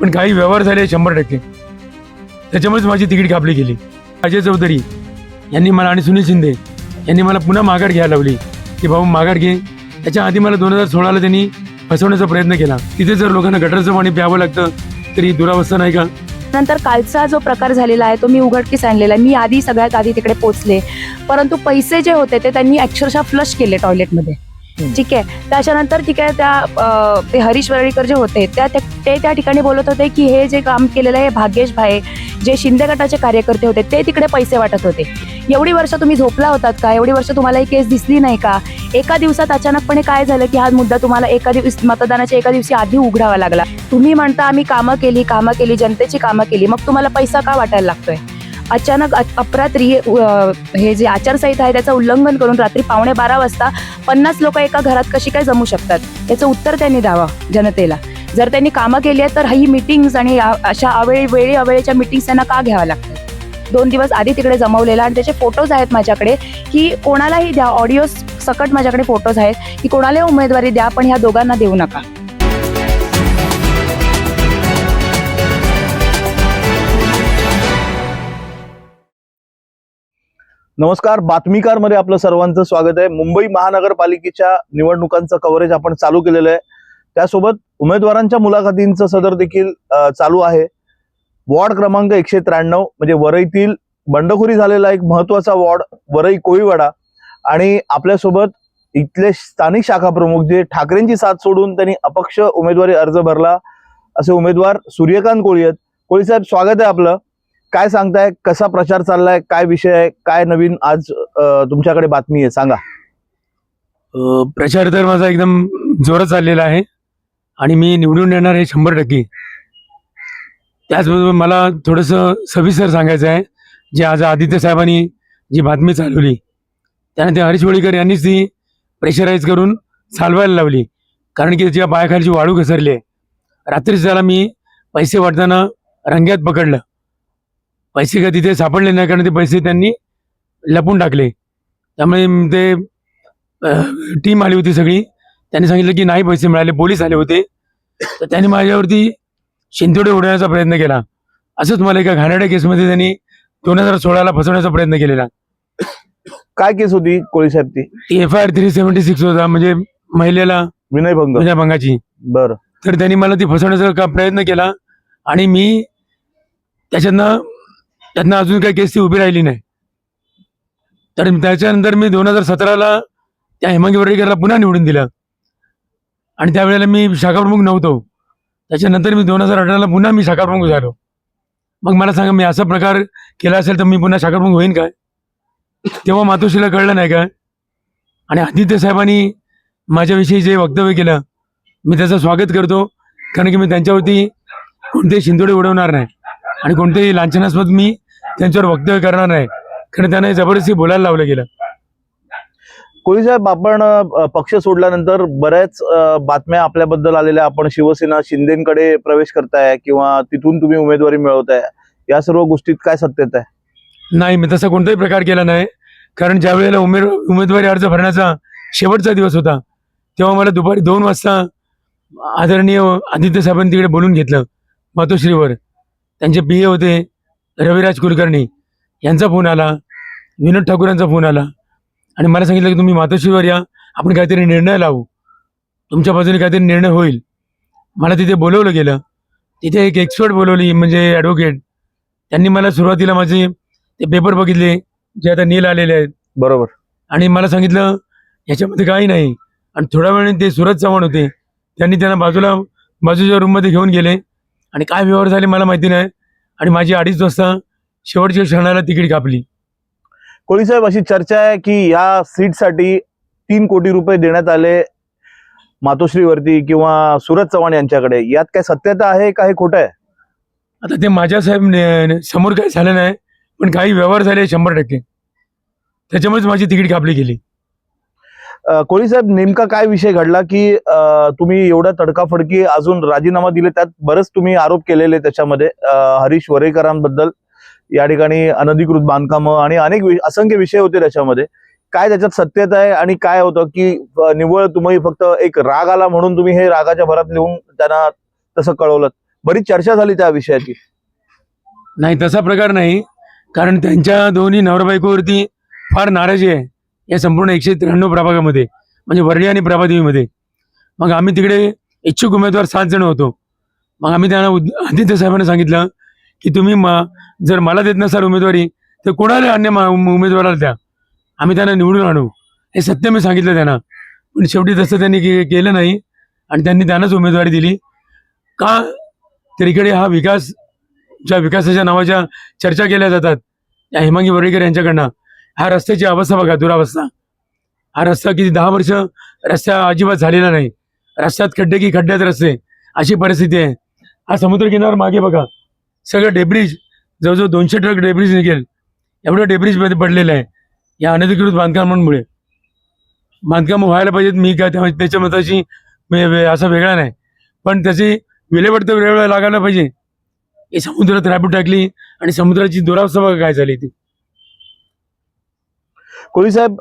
पण काही व्यवहार झाले शंभर टक्के. त्याच्यामुळेच माझी तिकीट कापली गेली. अजय चौधरी यांनी मला आणि सुनील शिंदे यांनी मला पुन्हा माघार घ्यायला लावली. की भाऊ माघार घे. त्याच्या आधी मला दोन हजार सोळाला त्यांनी फसवण्याचा प्रयत्न केला. तिथे जर लोकांना गटरचं पाणी प्यावं लागतं तरी दुरावस्था नाही का? नंतर कालचा जो प्रकार झालेला आहे तो मी उघडकीस आणलेला आहे. मी आधी सगळ्यात आधी तिकडे पोचले परंतु पैसे जे होते ते त्यांनी अक्षरशः फ्लश केले टॉयलेटमध्ये ठीक आहे. त्याच्यानंतर ठीक आहे त्या ते हरीश वरळीकर जे होते त्या ते त्या ठिकाणी बोलत होते की हे जे काम केलेलं आहे भाग्येश भाई जे शिंदे गटाचे कार्यकर्ते होते ते तिकडे पैसे वाटत होते. एवढी वर्ष तुम्ही झोपला होतात का? एवढी वर्ष तुम्हाला ही केस दिसली नाही का? एका दिवसात अचानकपणे काय झालं की हा मुद्दा तुम्हाला एका दिवस मतदानाच्या एका दिवशी आधी उघडावा लागला? तुम्ही म्हणता आम्ही कामं केली कामं केली जनतेची कामं केली मग तुम्हाला पैसा का वाटायला लागतोय? अचानक अपरात्री हे जे आचारसंहिता आहे त्याचं उल्लंघन करून रात्री पावणे बारा वाजता पन्नास लोक एका घरात कशी काय जमू शकतात? याचं उत्तर त्यांनी द्यावं जनतेला. जर त्यांनी कामं केली आहेत तर ही मिटिंग्स आणि अशा अवेळी वेळी अवेळेच्या मिटिंग्स त्यांना का घ्याव्या लागतात? दोन दिवस आधी तिकडे जमवलेला आणि त्याचे फोटोज आहेत माझ्याकडे की कोणालाही द्या ऑडिओ सकट माझ्याकडे फोटोज आहेत की कोणालाही उमेदवारी द्या पण ह्या दोघांना देऊ नका. नमस्कार बातमीकारमध्ये आपलं सर्वांचं स्वागत आहे. मुंबई महानगरपालिकेच्या निवडणुकांचं कव्हरेज आपण चालू केलेलं आहे. त्यासोबत उमेदवारांच्या मुलाखतींचं सदर देखील चालू आहे. वॉर्ड क्रमांक एकशे त्र्याण्णव म्हणजे वरईतील बंडखोरी झालेला एक महत्त्वाचा वॉर्ड वरई कोळीवाडा. आणि आपल्यासोबत इथले स्थानिक शाखा प्रमुख जे ठाकरेंची साथ सोडून त्यांनी अपक्ष उमेदवारी अर्ज भरला असे उमेदवार सूर्यकांत कोळी आहेत. कोळी साहेब स्वागत आहे आपलं. काय सांगताय? कसा प्रचार चाललाय? काय विषय आहे? काय नवीन? आज तुमच्याकडे बातमी आहे. सांगा. प्रचार तर माझा एकदम जोरात चाललेला आहे. आणि मी निवडून येणार आहे शंभर टक्के. त्याचबरोबर मला थोडंसं सविस्तर सांगायचं आहे. जे आज आदित्य साहेबांनी जी बातमी चालवली त्याने ते हरीश होळीकर यांनीच ती प्रेशराईज करून चालवायला लावली. कारण की त्याच्या पायाखालची वाळू घसरली आहे. रात्रीच त्याला मी पैसे वाटताना रंग्यात पकडलं. पैसे का तिथे सापडले नाही कारण ते पैसे त्यांनी लपून टाकले. त्यामुळे ते टीम आली होती सगळी. त्यांनी सांगितलं की नाही पैसे मिळाले पोलीस आले होते. तर त्यांनी माझ्यावरती शिंतोडे उडवण्याचा प्रयत्न केला. असंच मला एका घाणेरड्या केसमध्ये त्यांनी दोन हजार सोळाला फसवण्याचा प्रयत्न केलेला. काय केस होती कोळी साहेब ती? ती F I R three seventy six होता म्हणजे महिलेला विनयभंग भंगाची. बर. तर त्यांनी मला ती फसवण्याचा प्रयत्न केला. आणि मी त्याच्यातनं त्यांना अजून काही केस ती उभी राहिली नाही. तर त्याच्यानंतर मी दोन हजार सतराला त्या हेमंगी वर्डेकरला पुन्हा निवडून दिलं. आणि त्यावेळेला मी शाखाप्रमुख नव्हतो. त्याच्यानंतर मी दोन हजार अठराला पुन्हा मी शाखाप्रमुख झालो. मग मला सांगा मी असा प्रकार केला असेल तर मी पुन्हा शाखाप्रमुख होईन काय? तेव्हा मातोश्रीला कळलं नाही काय? आणि आदित्य साहेबांनी माझ्याविषयी जे वक्तव्य केलं मी त्याचं स्वागत करतो. कारण की मी त्यांच्यावरती कोणतेही शिंदोडे उडवणार नाही. आणि कोणतेही लांछनास्पद मी त्यांच्यावर वक्तव्य करणार नाही. कारण त्यांना जबरदस्ती बोलायला लावलं गेलं. कोळी साहेब आपण पक्ष सोडल्यानंतर बऱ्याच बातम्या आपल्याबद्दल आलेल्या आपण शिवसेना शिंदेकडे प्रवेश करताय किंवा तिथून तुम्ही उमेदवारी मिळवताय. या सर्व गोष्टीत काय सत्यता आहे? नाही मी तसा कोणताही प्रकार केला नाही. कारण ज्या वेळेला उमेद उमेदवारी अर्ज भरण्याचा शेवटचा दिवस होता तेव्हा मला दुपारी दोन वाजता आदरणीय आदित्य साहेबांनी तिकडे बोलून घेतलं मातोश्रीवर. त्यांचे पी ए होते रविराज कुलकर्णी. यांचा फोन आला. विनोद ठाकूर यांचा फोन आला. आणि मला सांगितलं की तुम्ही मातोश्रीवर या. आपण काहीतरी निर्णय लावू. तुमच्या बाजूने काहीतरी निर्णय होईल. मला तिथे बोलवलं गेलं. तिथे एक एक्सपर्ट बोलवली म्हणजे ॲडव्होकेट त्यांनी मला सुरुवातीला माझे ते पेपर बघितले जे आता नील आलेले आहेत. बरोबर. आणि मला सांगितलं याच्यामध्ये काही नाही. आणि थोड्या वेळाने ते सुरज चव्हाण होते. त्यांनी त्यांना बाजूला बाजूच्या रूममध्ये घेऊन गेले. आणि काय व्यवहार झाले मला माहिती नाही. आणि माझी अडीच वाजता शेवटच्या क्षणाला तिकीट कापली. कोळी साहेब अशी चर्चा आहे की या सीटसाठी तीन कोटी रुपये देण्यात आले मातोश्रीवरती किंवा सूरज चव्हाण यांच्याकडे. यात काय सत्यता आहे का हे खोटं आहे? आता ते माझ्या साहेब समोर काही झालं नाही पण काही व्यवहार झाले शंभर टक्के. त्याच्यामुळेच माझी तिकीट कापली गेली. कोळी साहेब नेमका काय विषय घडला की तुम्ही एवढ्या तडकाफडकी अजून राजीनामा दिले त्यात बरेच तुम्ही आरोप केलेले त्याच्यामध्ये हरीश वरेकरांबद्दल या ठिकाणी अनधिकृत बांधकामं आणि अनेक असंख्य विषय होते त्याच्यामध्ये. काय त्याच्यात सत्यता आहे आणि काय होतं की निव्वळ तुम्ही फक्त एक राग आला म्हणून तुम्ही हे रागाच्या भरात लिहून त्यांना तसं कळवलं. बरीच चर्चा झाली त्या विषयाची. नाही तसा प्रकार नाही. कारण त्यांच्या दोन्ही नवरबायकोवरती फार नाराजी आहे. या संपूर्ण एकशे त्र्याण्णव प्रभागामध्ये म्हणजे वर्णी आणि प्रभादेवीमध्ये. मग आम्ही तिकडे इच्छुक उमेदवार सात जण होतो. मग आम्ही त्यांना उद- आदित्य साहेबांना सांगितलं की तुम्ही म जर मला देत नसाल उमेदवारी तर कोणाला अन्य मा- उमेदवाराला द्या. आम्ही त्यांना निवडून आणू. हे सत्य मी सांगितलं त्यांना. पण शेवटी तसं त्यांनी के- केलं नाही आणि त्यांनी त्यांनाच उमेदवारी दिली. का तर इकडे हा विकास ज्या विकासाच्या नावाच्या चर्चा केल्या जातात त्या हेमांगी वर्डेकर यांच्याकडनं. हा रस्त्याची अवस्था बघा दुरावस्था. हा रस्ता किती दहा वर्ष रस्ता अजिबात झालेला नाही. रस्त्यात खड्डे की खड्ड्यात रस्ते अशी परिस्थिती आहे. हा समुद्रकिनार मागे बघा. सगळं डेब्रिज जवळजवळ दोनशे ट्रक डेब्रिज निघेल. एवढं डेब्रिजमध्ये पडलेलं आहे. या अनधिकृत बांधकामांमुळे. बांधकाम व्हायला पाहिजेत. मी काय त्या- त्याच्या मताची वे- असा वेगळा नाही. पण त्याची विल्हेवाट तर वेळेला लागायला पाहिजे. हे समुद्रात रॅपिड टाकली आणि समुद्राची दुरावस्था बघा काय झाली ती. कोळी साहेब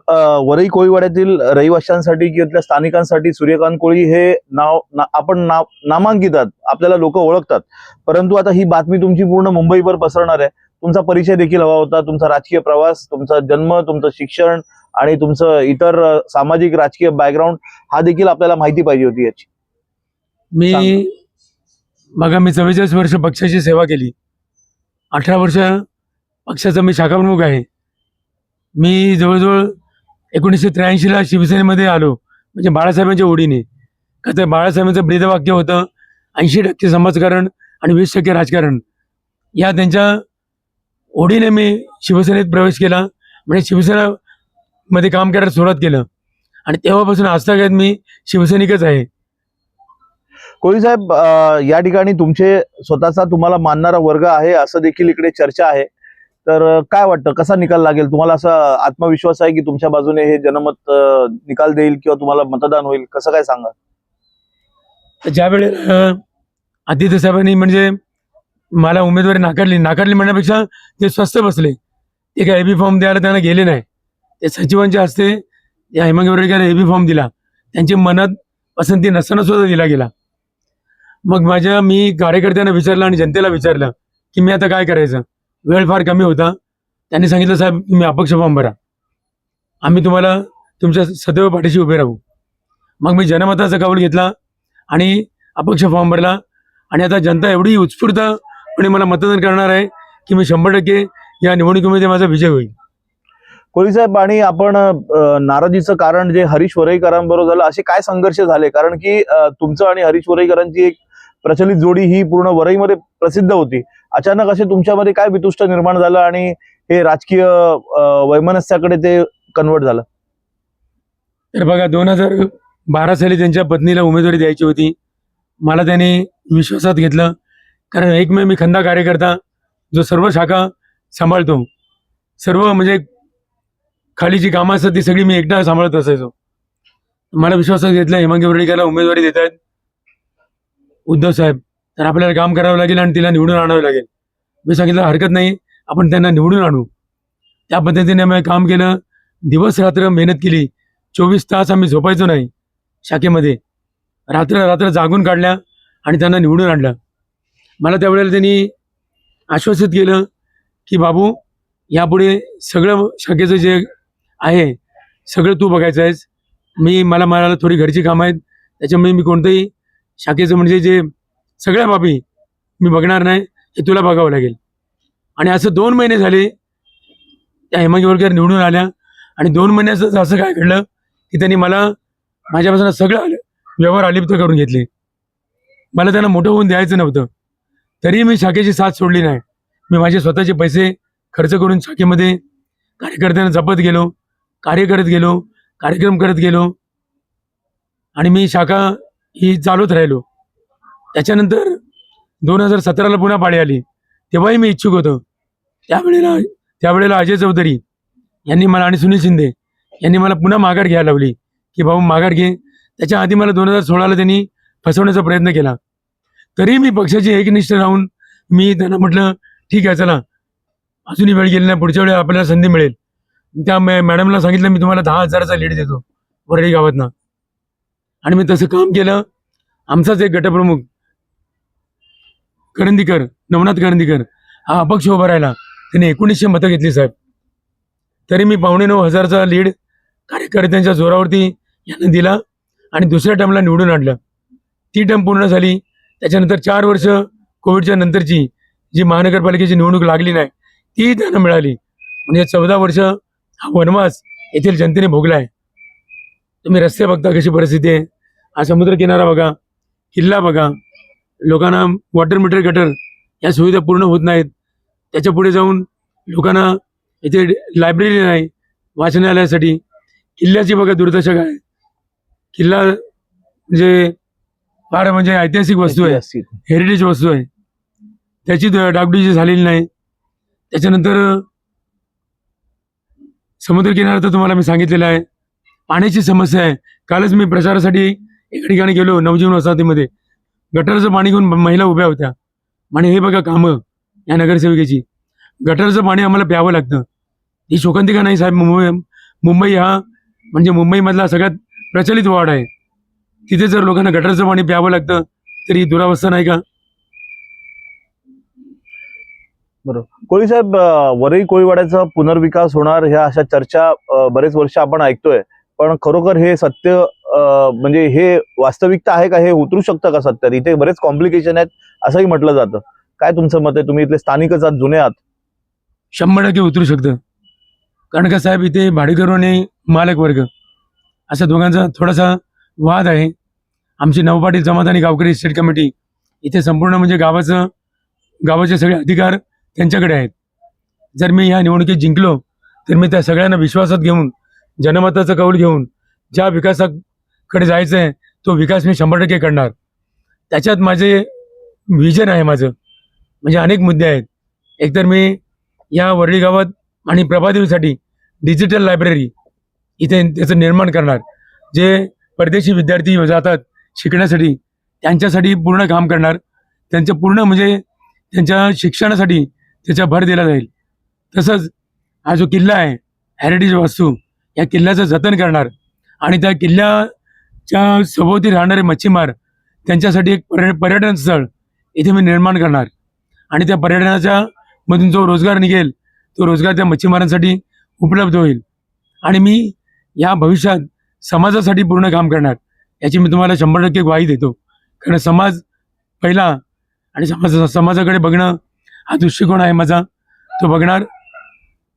वरई कोळीवाड्यातील रहिवाशांसाठी किंवा स्थानिकांसाठी सूर्यकांत कोळी हे नाव ना, आपण नाव नामांकितात आपल्याला लोक ओळखतात. परंतु आता ही बातमी तुमची पूर्ण मुंबईभर पसरणार आहे. तुमचा परिचय देखील हवा होता. तुमचा राजकीय प्रवास तुमचा जन्म तुमचं शिक्षण आणि तुमचं इतर सामाजिक राजकीय बॅकग्राऊंड हा देखील आपल्याला माहिती पाहिजे होती याची. मी. बघा मी चव्वेचाळीस वर्ष पक्षाची सेवा केली. अठरा वर्ष पक्षाचा मी शाखाप्रमुख आहे. मी जवळजवळ एकोणीसशे त्र्याऐंशीला शिवसेनेमध्ये आलो. म्हणजे बाळासाहेबांच्या ओढीने. का तर बाळासाहेबांचं ब्रीदवाक्य होतं. ऐंशी टक्के समाजकारण आणि वीस टक्के राजकारण. या त्यांच्या ओढीने मी शिवसेनेत प्रवेश केला. म्हणजे शिवसेना मध्ये काम करायला सुरुवात केलं. आणि तेव्हापासून आजतागायत मी शिवसैनिकच आहे. कोळी साहेब या ठिकाणी तुमचे स्वतःचा तुम्हाला मानणारा वर्ग आहे असं देखील इकडे चर्चा आहे. तर काय वाटतं? कसा निकाल लागेल? तुम्हाला असा आत्मविश्वास आहे की तुमच्या बाजूने हे जनमत निकाल देईल किंवा तुम्हाला मतदान होईल? कसं काय सांगा ज्यावेळेस ज्या आदित्य साहेबांनी म्हणजे मला उमेदवारी नाकारली नाकारली म्हणण्यापेक्षा ते स्वस्त बसले. ते काय एबी फॉर्म द्यायला त्यांना गेले नाही. ते सचिवांच्या हस्ते या हेमंत वर्डेकर एबी फॉर्म दिला. त्यांच्या मनात पसंती नसताना सुद्धा दिला गेला. मग माझ्या मी कार्यकर्त्यांना विचारलं आणि जनतेला विचारलं की मी आता काय करायचं? वेळ फार कमी होता. त्यांनी सांगितलं साहेब तुम्ही अपक्ष फॉर्म भरा. आम्ही तुम्हाला तुमच्या सदैव पाठीशी उभे राहू. मग मी जनमताचा कौल घेतला आणि अपक्ष फॉर्म भरला. आणि आता जनता एवढी उत्स्फूर्तपणे मला मतदान करणार आहे की मी शंभर टक्के या निवडणुकीमध्ये माझा विजय होईल. कोळी साहेब आणि आपण नाराजीचं कारण जे हरीश वरईकरांबरोबर झालं असे काय संघर्ष झाले? कारण की तुमचं आणि हरीश वरईकरांची एक प्रचलित जोडी ही पूर्ण वरईमध्ये प्रसिद्ध होती. अचानक असे तुमच्यामध्ये काय वितुष्ट निर्माण झालं आणि हे राजकीय वैमनस्याकडे ते कन्वर्ट झालं? तर बघा दोन हजार बारा साली त्यांच्या पत्नीला उमेदवारी द्यायची होती. मला त्यांनी विश्वासात घेतलं. कारण एकमेव मी खंदा कार्यकर्ता जो सर्व शाखा सांभाळतो. सर्व म्हणजे खाली जी कामं असतात ती सगळी मी एकटा सांभाळत असायचो. मला विश्वासात घेतलं. हेमंत वर्डेकरला उमेदवारी देत आहेत उद्धव साहेब तर आपल्याला काम करावं लागेल आणि तिला निवडून आणावं लागेल. मी सांगितलं हरकत नाही आपण त्यांना निवडून आणू. त्या पद्धतीने आम्ही काम केलं. दिवस रात्र मेहनत केली. चोवीस तास आम्ही झोपायचो नाही शाखेमध्ये. रात्र रात्र जागून काढल्या आणि त्यांना निवडून आणलं. मला त्यावेळेला त्यांनी आश्वासित केलं की बाबू यापुढे सगळं शाखेचं जे आहे सगळं तू बघायचं आहेस. मी मला मला थोडी घरची कामं आहेत. त्याच्यामुळे मी कोणतंही शाखेचं म्हणजे जे सगळ्या बाबी मी बघणार नाही हे तुला बघावं लागेल. आणि असं दोन महिने झाले त्या हेमांगी वर्कर निवडून आल्या आणि दोन महिन्याचं असं काय घडलं की त्यांनी मला माझ्यापासून सगळं आलं व्यवहार अलिप्त करून घेतले. मला त्यांना मोठं होऊन द्यायचं नव्हतं. तरी मी शाखेची साथ सोडली नाही. मी माझे स्वतःचे पैसे खर्च करून शाखेमध्ये कार्यकर्त्यांना जपत गेलो कार्य करत गेलो कार्यक्रम करत गेलो आणि मी शाखा ही चालवत राहिलो. त्याच्यानंतर दोन हजार सतराला पुन्हा पाळी आली. तेव्हाही मी इच्छुक होतो. त्यावेळेला त्यावेळेला अजय चौधरी यांनी मला आणि सुनील शिंदे यांनी मला पुन्हा माघार घ्यायला लावली. की बाबा माघार घे. त्याच्या आधी मला दोन हजार सोळाला त्यांनी फसवण्याचा प्रयत्न केला. तरी मी पक्षाची एकनिष्ठ राहून मी त्यांना म्हटलं ठीक आहे चला. अजूनही वेळ गेली नाही. पुढच्या वेळी आपल्याला संधी मिळेल. त्या मॅ- मॅडमला सांगितलं मी तुम्हाला दहा हजाराचा लीड देतो. वरळी गावातनं. आणि मी तसं काम केलं. आमचाच एक गटप्रमुख करंदीकर नवनाथ करंदीकर हा अपक्ष उभा राहिला. त्यांनी एकोणीसशे मतं घेतली साहेब. तरी मी पावणे नऊ हजारचा लीड कार्यकर्त्यांच्या जोरावरती यांना दिला आणि दुसऱ्या टर्मला निवडून आणलं. ती टर्म पूर्ण झाली. त्याच्यानंतर चार वर्ष कोविडच्या नंतरची जी महानगरपालिकेची निवडणूक लागली नाही ती त्यांना मिळाली. म्हणजे चौदा वर्ष हा वनवास येथील जनतेने भोगला आहे तुम्ही रस्ते बघता कशी परिस्थिती आहे. हा समुद्रकिनारा बघा किल्ला बघा लोकांना वॉटर मीटर गटर या सुविधा पूर्ण होत नाहीत. त्याच्या पुढे जाऊन लोकांना इथे लायब्ररी नाही वाचनालयासाठी किल्ल्याची बघा दुर्दशा काय आहे. किल्ला म्हणजे फार म्हणजे ऐतिहासिक वस्तू आहे. हेरिटेज वस्तू आहे. त्याची डागडुजी झालेली नाही. त्याच्यानंतर समुद्रकिनारा तर तुम्हाला मी सांगितलेलं आहे. पाण्याची समस्या आहे. कालच मी प्रचारासाठी एका ठिकाणी गेलो नवजीवन वसाहतीमध्ये. गटरचं पाणी घेऊन महिला उभ्या होत्या. आणि हे बघा कामं या नगरसेविकेची. गटरचं पाणी आम्हाला प्यावं लागतं. ही शोकांतिका नाही साहेब? मुंबई मुंबई हा म्हणजे मुंबईमधला सगळ्यात प्रचलित वाढ आहे. तिथे जर लोकांना गटरचं पाणी प्यावं लागतं तरी दुरावस्था नाही का? बरोबर. कोळी साहेब अं, वरई कोळीवाड्याचा पुनर्विकास होणार ह्या अशा चर्चा बरेच वर्ष आपण ऐकतोय. पण खरोखर हे सत्य म्हणजे हे वास्तविकता आहे का हे उतरू शकतं का सत्यात? इथे बरेच कॉम्प्लिकेशन आहेत असंही म्हटलं जातं. काय तुमचं मत आहे? तुम्ही इथले स्थानिकच आहात जुने आहात. शंभर टक्के उतरू शकतं. कारण का साहेब इथे भाडेकरू आणि मालक वर्ग असा दोघांचा थोडासा वाद आहे. आमची नवपाटी जमात आणि गावकरी स्टेट कमिटी इथे संपूर्ण म्हणजे गावाचं गावाचे सगळे अधिकार त्यांच्याकडे आहेत. जर मी ह्या निवडणुकीत जिंकलो तर मी त्या सगळ्यांना विश्वासात घेऊन जनमताचा कौल घेऊन ज्या विकासाकडे जायचं आहे तो विकास मी शंभर टक्के करणार. त्याच्यात माझे विजन आहे माझं. म्हणजे अनेक मुद्दे आहेत. एकतर मी या वरळी गावात आणि प्रभादेवीसाठी डिजिटल लायब्ररी इथे त्याचं निर्माण करणार. जे परदेशी विद्यार्थी जातात शिकण्यासाठी त्यांच्यासाठी पूर्ण काम करणार. त्यांचं पूर्ण म्हणजे त्यांच्या शिक्षणासाठी त्याचा भर दिला जाईल. तसंच हा जो किल्ला आहे हेरिटेज वास्तू या किल्ल्याचं जतन करणार. आणि त्या किल्ल्याच्या सभोवती राहणारे मच्छीमार त्यांच्यासाठी एक पर्य पर्यटन स्थळ इथे मी निर्माण करणार. आणि त्या पर्यटनाच्या मधून जो रोजगार निघेल तो रोजगार त्या मच्छीमारांसाठी उपलब्ध होईल. आणि मी या भविष्यात समाजासाठी पूर्ण काम करणार याची मी तुम्हाला शंभर टक्के ग्वाही देतो. कारण समाज पहिला आणि समाज समाजाकडे बघणं हा दृष्टिकोन आहे माझा. तो बघणार.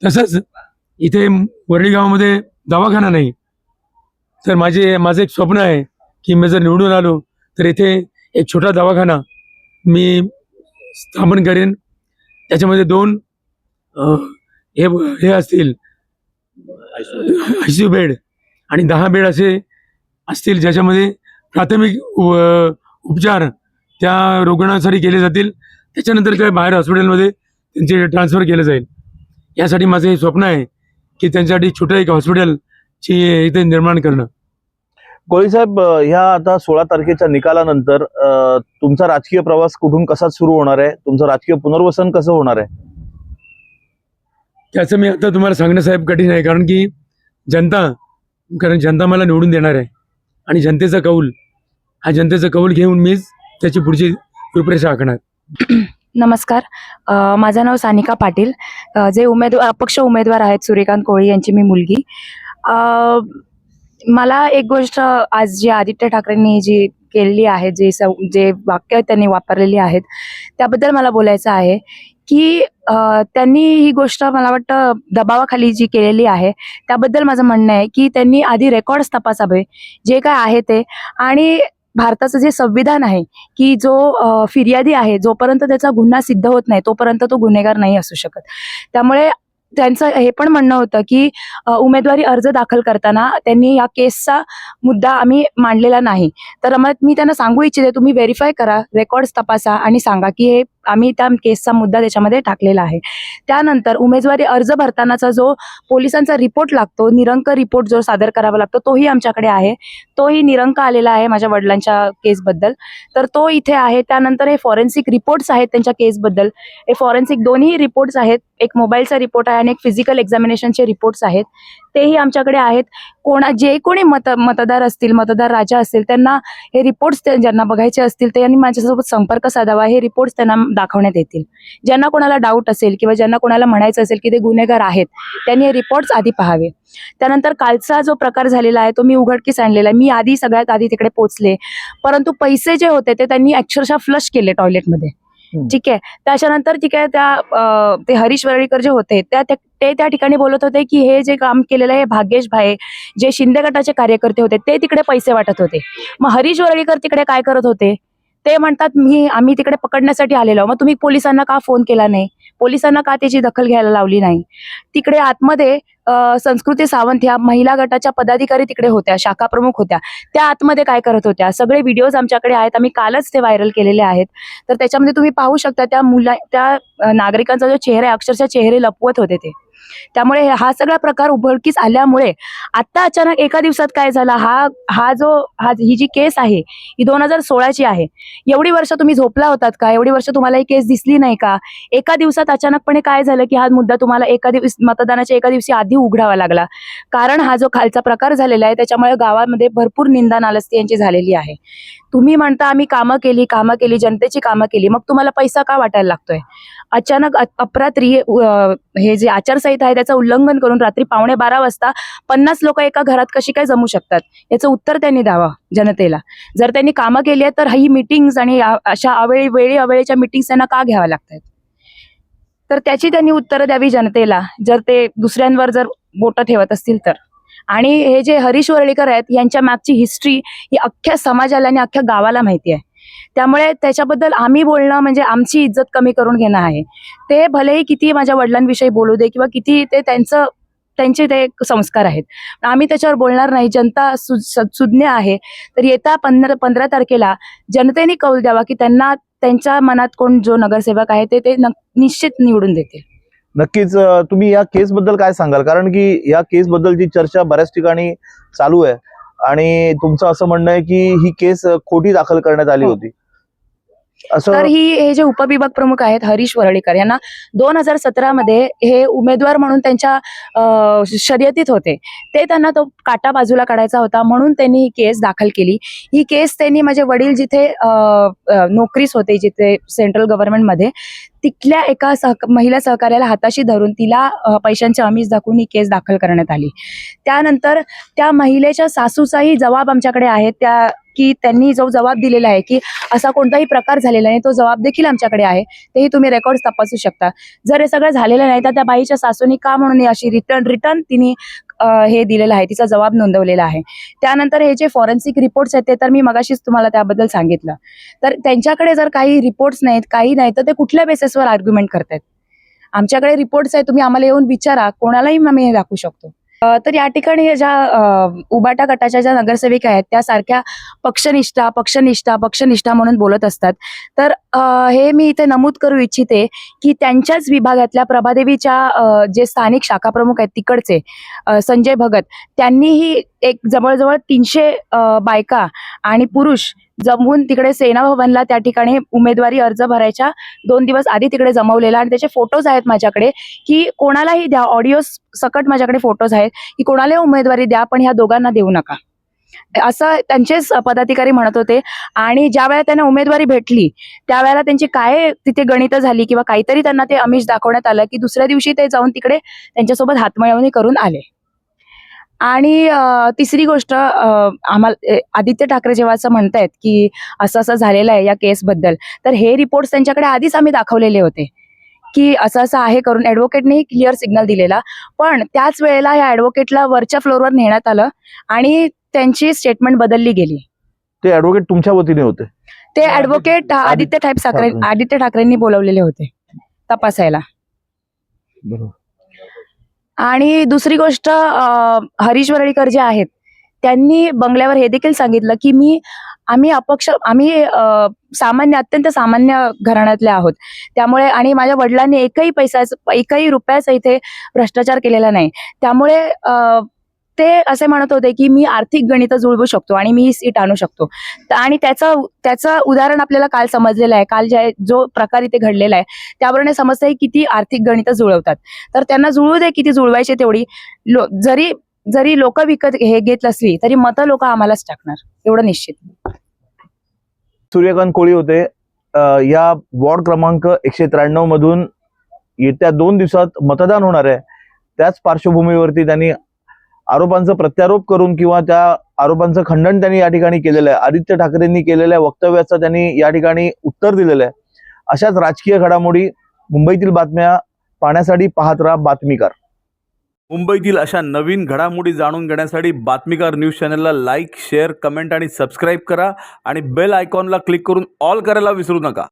तसंच इथे वरळी गावामध्ये दवाखाना नाही. तर माझे माझं एक स्वप्न आहे की मी जर निवडून आलो तर इथे एक छोटा दवाखाना मी स्थापन करेन. त्याच्यामध्ये दोन हे हे असतील आय सी यू बेड आणि दहा बेड असे असतील ज्याच्यामध्ये प्राथमिक उपचार त्या रुग्णांसाठी केले जातील. त्याच्यानंतर काय बाहेर हॉस्पिटलमध्ये त्यांचे ट्रान्सफर केलं जाईल. यासाठी माझं हे स्वप्न आहे की त्यांच्यासाठी छोटं एक हॉस्पिटलची इथे निर्माण करणं. कोळी साहेब अं, ह्या आता सोळा तारखेच्या निकालानंतर तुमचा राजकीय प्रवास कुठून कसा सुरू होणार आहे? तुमचं राजकीय पुनर्वसन कसं होणार आहे? त्याचं मी आता तुम्हाला सांगणं साहेब कठीण आहे कारण की जनता कारण जनता मला निवडून देणार आहे. आणि जनतेचा कौल हा जनतेचा कौल घेऊन मीच त्याची पुढची रूपरेषा आखणार. नमस्कार. अ, माझं नाव सानिका पाटील. अ, जे उमेदवार अपक्ष उमेदवार आहेत सूर्यकांत कोळी यांची मी मुलगी. अ, मला एक गोष्ट आज जी आदित्य ठाकरेंनी जी केलेली आहे जे सं जे वाक्य त्यांनी वापरलेली आहेत त्याबद्दल मला बोलायचं आहे की अ, त्यांनी ही गोष्ट मला वाटतं दबावाखाली जी केलेली आहे त्याबद्दल माझं म्हणणं आहे की त्यांनी आधी रेकॉर्ड्स तपासावे जे काय आहे ते. आणि भारताचं जे संविधान आहे की जो फिर्यादी आहे जोपर्यंत त्याचा गुन्हा सिद्ध होत नाही तोपर्यंत तो गुन्हेगार नाही असू शकत. त्यामुळे त्यांचं हे पण म्हणणं होतं की उमेदवारी अर्ज दाखल करताना त्यांनी या केसचा मुद्दा आम्ही मांडलेला नाही. तर मग मी त्यांना सांगू इच्छिते तुम्ही व्हेरीफाय करा रेकॉर्ड्स तपासा आणि सांगा की हे आम्ही त्या केसचा मुद्दा त्याच्यामध्ये टाकलेला आहे. त्यानंतर उमेदवारी अर्ज भरतानाचा जो पोलिसांचा रिपोर्ट लागतो निरंक रिपोर्ट जो सादर करावा लागतो तोही आमच्याकडे आहे. तोही निरंक आलेला आहे माझ्या वडिलांच्या केसबद्दल. तर तो इथे आहे. त्यानंतर हे फॉरेन्सिक रिपोर्ट्स आहेत त्यांच्या केसबद्दल. हे फॉरेन्सिक दोन्ही रिपोर्ट्स आहेत. एक मोबाईलचा रिपोर्ट आहे आणि एक फिजिकल एक्झामिनेशनचे रिपोर्ट्स आहेत. तेही आमच्याकडे आहेत. कोणा जे कोणी मत मतदार असतील मतदार राजा असतील त्यांना हे रिपोर्ट्स ज्यांना बघायचे असतील त्यांनी माझ्यासोबत संपर्क साधावा हे रिपोर्ट्स त्यांना दाखवण्यात येतील. ज्यांना कोणाला डाऊट असेल किंवा ज्यांना कोणाला म्हणायचं असेल की ते गुन्हेगार आहेत त्यांनी हे रिपोर्ट्स आधी पाहावे. त्यानंतर कालचा जो प्रकार झालेला आहे तो मी उघडकीस आणलेला आहे. मी आधी सगळ्यात आधी तिकडे पोहोचले. परंतु पैसे जे होते ते त्यांनी अक्षरशः फ्लश केले टॉयलेटमध्ये ठीक आहे. त्याच्यानंतर ठीक आहे त्या ते हरीश वरळीकर जे होते त्या ते त्या ठिकाणी बोलत होते की हे जे काम केलेलं आहे हे भाग्येश भाई जे शिंदे गटाचे कार्यकर्ते होते ते तिकडे पैसे वाटत होते. मग हरीश वरळीकर तिकडे काय करत होते? ते म्हणतात मी आम्ही तिकडे पकडण्यासाठी आलेलो मग तुम्ही पोलिसांना का फोन केला नाही? पोलिसांना का त्याची दखल घ्यायला लावली नाही? तिकडे आतमध्ये संस्कृती सावंत ह्या महिला गटाच्या पदाधिकारी तिकडे होत्या शाखा प्रमुख होत्या. त्या आतमध्ये काय करत होत्या? सगळे व्हिडिओज आमच्याकडे आहेत. आम्ही कालच ते व्हायरल केलेले आहेत. तर त्याच्यामध्ये तुम्ही पाहू शकता त्या मुला त्या नागरिकांचा जो चेहरा आहे अक्षरशः चेहरे लपवत होते ते. त्यामुळे हा सगळा प्रकार उघडकीस आल्यामुळे आता अचानक एका दिवसात काय झाला? हा हा जो हा ही जी केस आहे ही दोन हजार सोळाची आहे. एवढी वर्ष तुम्ही झोपला होतात का? एवढी वर्ष तुम्हाला ही केस दिसली नाही का? एका दिवसात अचानकपणे काय झालं की हा मुद्दा तुम्हाला एका दिवस मतदानाच्या एका दिवशी आधी उघडावा लागला? कारण हा जो खालचा प्रकार झालेला आहे त्याच्यामुळे गावामध्ये भरपूर निंदा नालस्ती यांची झालेली आहे. तुम्ही म्हणता आम्ही कामं केली कामं केली जनतेची कामं केली मग तुम्हाला पैसा का वाटायला लागतोय? अचानक अपरात्री हे जे आचारसंहिता आहे त्याचं उल्लंघन करून रात्री पावणे बारा वाजता पन्नास लोक एका घरात कशी काय जमू शकतात? याचं उत्तर त्यांनी द्यावं जनतेला. जर त्यांनी कामं केली आहेत तर ही मिटिंग्स आणि अशा अवेळी वेळी अवेळीच्या मिटिंग्स त्यांना का घ्याव्या लागतात तर त्याची त्यांनी उत्तरं द्यावी जनतेला. जर ते दुसऱ्यांवर जर बोटं ठेवत असतील तर. आणि हे जे हरीश वर्ळीकर आहेत यांच्या मागची हिस्ट्री ही अख्ख्या समाजाला आणि अख्ख्या गावाला माहिती आहे. त्यामुळे त्याच्याबद्दल आम्ही बोलणं म्हणजे आमची इज्जत कमी करून घेणं आहे. ते भलेही किती माझ्या वडिलांविषयी बोलू दे किंवा किती ते त्यांचं त्यांचे ते संस्कार आहेत. आम्ही त्याच्यावर बोलणार नाही. जनता सुज्ञ आहे. तर येत्या पंधरा पंधरा तारखेला जनतेने कौल द्यावा की त्यांना त्यांच्या मनात कोण जो नगरसेवक आहे ते ते न- निश्चित निवडून देतील. नक्कीच तुम्ही या केस बद्दल काय सांगाल? कारण की या केस बद्दलची चर्चा बऱ्याच ठिकाणी चालू आहे. आणि तुमचं असं म्हणणं आहे की ही केस खोटी दाखल करण्यात आली हो. होती. तर ही हे जे उपविभाग प्रमुख आहेत हरीश वरळीकर यांना दोन हजार सतरा मध्ये हे उमेदवार म्हणून त्यांच्या शर्यतीत होते. ते त्यांना तो काटा बाजूला काढायचा होता म्हणून त्यांनी ही केस दाखल केली. ही केस त्यांनी माझे वडील जिथे नोकरीस होते जिथे सेंट्रल गव्हर्नमेंटमध्ये तिथल्या एका सह महिला सहकार्याला हाताशी धरून तिला पैशांची पैशांचे दाखवून ही केस दाखल करण्यात आली. त्यानंतर त्या महिलेच्या सासूचाही जबाब आमच्याकडे आहे. त्या की त्यांनी जो जबाब दिलेला आहे की असा कोणताही प्रकार झालेला नाही तो जबाब देखील आमच्याकडे आहे. तेही तुम्ही रेकॉर्ड तपासू शकता. जर हे सगळं झालेलं नाही तर त्या बाईच्या सासूनी का म्हणून अशी रिटर्न रिटर्न तिने हे दिलेलं आहे तिचा जबाब नोंदवलेला आहे. त्यानंतर हे जे फॉरेन्सिक रिपोर्ट्स आहेत ते तर मी मगाशीच तुम्हाला त्याबद्दल सांगितलं. तर त्यांच्याकडे जर काही रिपोर्ट्स नाहीत काही नाही तर ते कुठल्या बेसिसवर आर्ग्युमेंट करतायत? आमच्याकडे रिपोर्ट्स आहेत तुम्ही आम्हाला येऊन विचारा कोणालाही आम्ही हे दाखवू शकतो. तर या ठिकाणी ज्या उबाटा गटाच्या ज्या नगरसेविका आहेत त्या सारख्या पक्षनिष्ठा पक्षनिष्ठा पक्षनिष्ठा म्हणून बोलत असतात. तर हे मी इथे नमूद करू इच्छिते की त्यांच्याच विभागातल्या प्रभादेवीच्या जे स्थानिक शाखा प्रमुख आहेत तिकडचे संजय भगत त्यांनीही एक जवळजवळ तीनशे बायका आणि पुरुष जमवून तिकडे सेना भवनला त्या ठिकाणी उमेदवारी अर्ज भरायच्या दोन दिवस आधी तिकडे जमवलेला आणि त्याचे फोटोज आहेत माझ्याकडे की कोणालाही द्या ऑडिओ सकट माझ्याकडे फोटोज आहेत की कोणालाही उमेदवारी द्या पण ह्या दोघांना देऊ नका. असं त्यांचेच पदाधिकारी म्हणत होते आणि ज्या वेळेला त्यांना उमेदवारी भेटली त्यावेळेला त्यांची काय तिथे गणित झाली किंवा काहीतरी त्यांना ते अमिष दाखवण्यात आलं की दुसऱ्या दिवशी ते जाऊन तिकडे त्यांच्यासोबत हातमळवणी करून आले. आणि तिसरी गोष्ट आम्हाला आदित्य ठाकरे जेव्हा असं म्हणतायत की असं असं झालेलं आहे या केसबद्दल तर हे रिपोर्ट्स त्यांच्याकडे आधीच आम्ही दाखवलेले होते की असं असं आहे करून. ॲडव्होकेटनेही क्लिअर सिग्नल दिलेला. पण त्याच वेळेला या ॲडव्होकेटला वरच्या फ्लोअरवर नेण्यात आलं आणि त्यांची स्टेटमेंट बदलली गेली. ते ऍडव्होकेट तुमच्या वतीने होते? ते ऍडव्होकेट आदित्य ठाकरे. आदित्य ठाकरेंनी बोलवलेले होते तपासायला. बरोबर. आणि दुसरी गोष्ट हरीश वरळीकर जे आहेत त्यांनी बंगल्यावर हे देखील सांगितलं की मी आम्ही अपक्ष आम्ही सामान्य अत्यंत सामान्य घराण्यातले आहोत. त्यामुळे आणि माझ्या वडिलांनी एकही पैसा एकही रुपयाचा इथे भ्रष्टाचार केलेला नाही. त्यामुळे ते असे म्हणत होते की मी आर्थिक गणित जुळवू शकतो आणि मी सीट आणू शकतो. आणि त्याचं त्याचं उदाहरण आपल्याला काल समजलेलं आहे. काल ज्या जो प्रकार इथे घडलेला आहे त्यावरून समजतं आहे किती आर्थिक गणित जुळवतात. तर त्यांना जुळवू दे किती जुळवायचे तेवढी. लो जरी जरी लोक विकत हे घेत असली तरी मतं लोक आम्हालाच टाकणार. एवढं निश्चित. सूर्यकांत कोळी होते. या वॉर्ड क्रमांक एकशे त्र्याण्णव मधून येत्या दोन दिवसात मतदान होणार आहे. त्याच पार्श्वभूमीवरती त्यांनी आरोपांचा प्रत्यारोप करून किंवा त्या आरोपांचं खंडन त्यांनी या ठिकाणी केलेलं आहे. आदित्य ठाकरेंनी केलेल्या वक्तव्याचं त्यांनी या ठिकाणी उत्तर दिलेलं आहे. अशाच राजकीय घडामोडी मुंबईतील बातम्या पाहण्यासाठी पाहत राहा बातमीकार. मुंबईतील अशा नवीन घडामोडी जाणून घेण्यासाठी बातमीकार न्यूज चॅनलला लाईक शेअर कमेंट आणि सबस्क्राईब करा आणि बेल आयकॉनला क्लिक करून ऑल करायला विसरू नका.